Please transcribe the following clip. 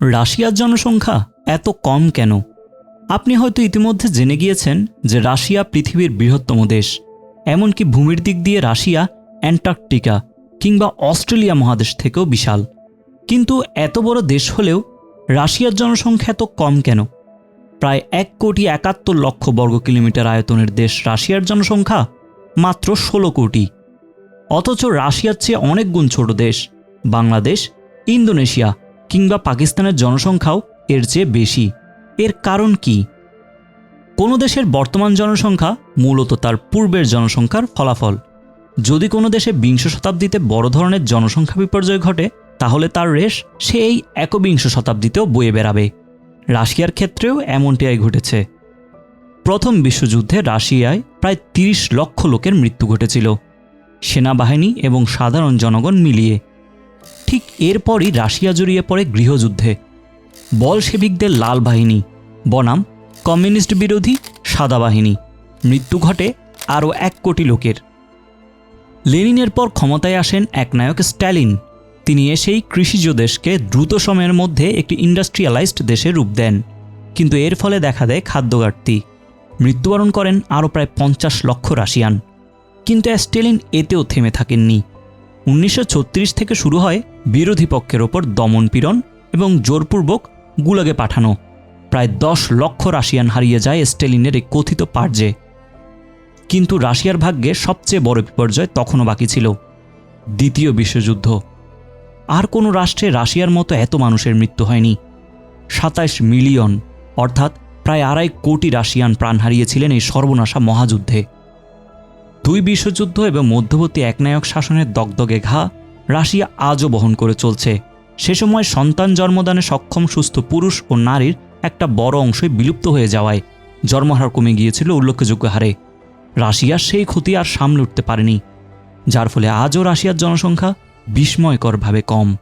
রাশিয়ার জনসংখ্যা এত কম কেন? আপনি হয়তো ইতিমধ্যে জেনে গিয়েছেন যে রাশিয়া পৃথিবীর বৃহত্তম দেশ। এমনকি ভূমির দিক দিয়ে রাশিয়া অ্যান্টার্কটিকা কিংবা অস্ট্রেলিয়া মহাদেশ থেকেও বিশাল। কিন্তু এত বড় দেশ হলেও রাশিয়ার জনসংখ্যা এত কম কেন? প্রায় এক কোটি একাত্তর লক্ষ বর্গ কিলোমিটার আয়তনের দেশ রাশিয়ার জনসংখ্যা মাত্র ষোলো কোটি। অথচ রাশিয়ার চেয়ে অনেক গুণ ছোট দেশ বাংলাদেশ, ইন্দোনেশিয়া কিংবা পাকিস্তানের জনসংখ্যাও এর চেয়ে বেশি। এর কারণ কি? কোনো দেশের বর্তমান জনসংখ্যা মূলত তার পূর্বের জনসংখ্যার ফলাফল। যদি কোনো দেশে বিংশ শতাব্দীতে বড় ধরনের জনসংখ্যা বিপর্যয় ঘটে, তাহলে তার রেশ সেই একবিংশ শতাব্দীতেও বয়ে বেড়াবে। রাশিয়ার ক্ষেত্রেও এমনটিই ঘটেছে। প্রথম বিশ্বযুদ্ধে রাশিয়ায় প্রায় তিরিশ লক্ষ লোকের মৃত্যু ঘটেছিল। সেনাবাহিনী এবং সাধারণ জনগণ মিলিয়ে। ঠিক এরপরই রাশিয়া জড়িয়ে পড়ে গৃহযুদ্ধে। বলশেবিকদের লাল বাহিনী, বনাম কমিউনিস্ট বিরোধী সাদা বাহিনী। মৃত্যু ঘটে আরও এক কোটি লোকের। লেনিনের পর ক্ষমতায় আসেন এক নায়ক স্ট্যালিন। তিনি এসেই কৃষিজ দেশকে দ্রুত সময়ের মধ্যে একটি ইন্ডাস্ট্রিয়ালাইজড দেশে রূপ দেন। কিন্তু এর ফলে দেখা দেয় খাদ্য ঘাটতি মৃত্যুবরণ করেন আরও প্রায় পঞ্চাশ লক্ষ রাশিয়ান। কিন্তু স্টেলিন এতেও থেমে থাকেননি। উনিশশো ছত্রিশ থেকে শুরু হয় বিরোধী পক্ষের ওপর দমনপীড়ন এবং জোরপূর্বক গুলাগে পাঠানো। প্রায় দশ লক্ষ রাশিয়ান হারিয়ে যায় স্টেলিনের এই কথিত পার্যে। কিন্তু রাশিয়ার ভাগ্যে সবচেয়ে বড় বিপর্যয় তখনও বাকি ছিল। দ্বিতীয় বিশ্বযুদ্ধ। আর কোনো রাষ্ট্রে রাশিয়ার মতো এত মানুষের মৃত্যু হয়নি। সাতাইশ মিলিয়ন, অর্থাৎ প্রায় আড়াই কোটি রাশিয়ান প্রাণ হারিয়েছিলেন এই সর্বনাশা মহাযুদ্ধে। দুই বিশ্বযুদ্ধ এবং মধ্যবর্তী একনায়ক শাসনের দগদগে ঘা রাশিয়া আজও বহন করে চলছে। সে সময় সন্তান জন্মদানে সক্ষম সুস্থ পুরুষ ও নারীর একটা বড় অংশই বিলুপ্ত হয়ে যাওয়ায় জন্মহার কমে গিয়েছিল উল্লেখযোগ্য হারে। রাশিয়া সেই ক্ষতি আর সামলে উঠতে পারেনি, যার ফলে আজও রাশিয়ার জনসংখ্যা বিস্ময়করভাবে কম।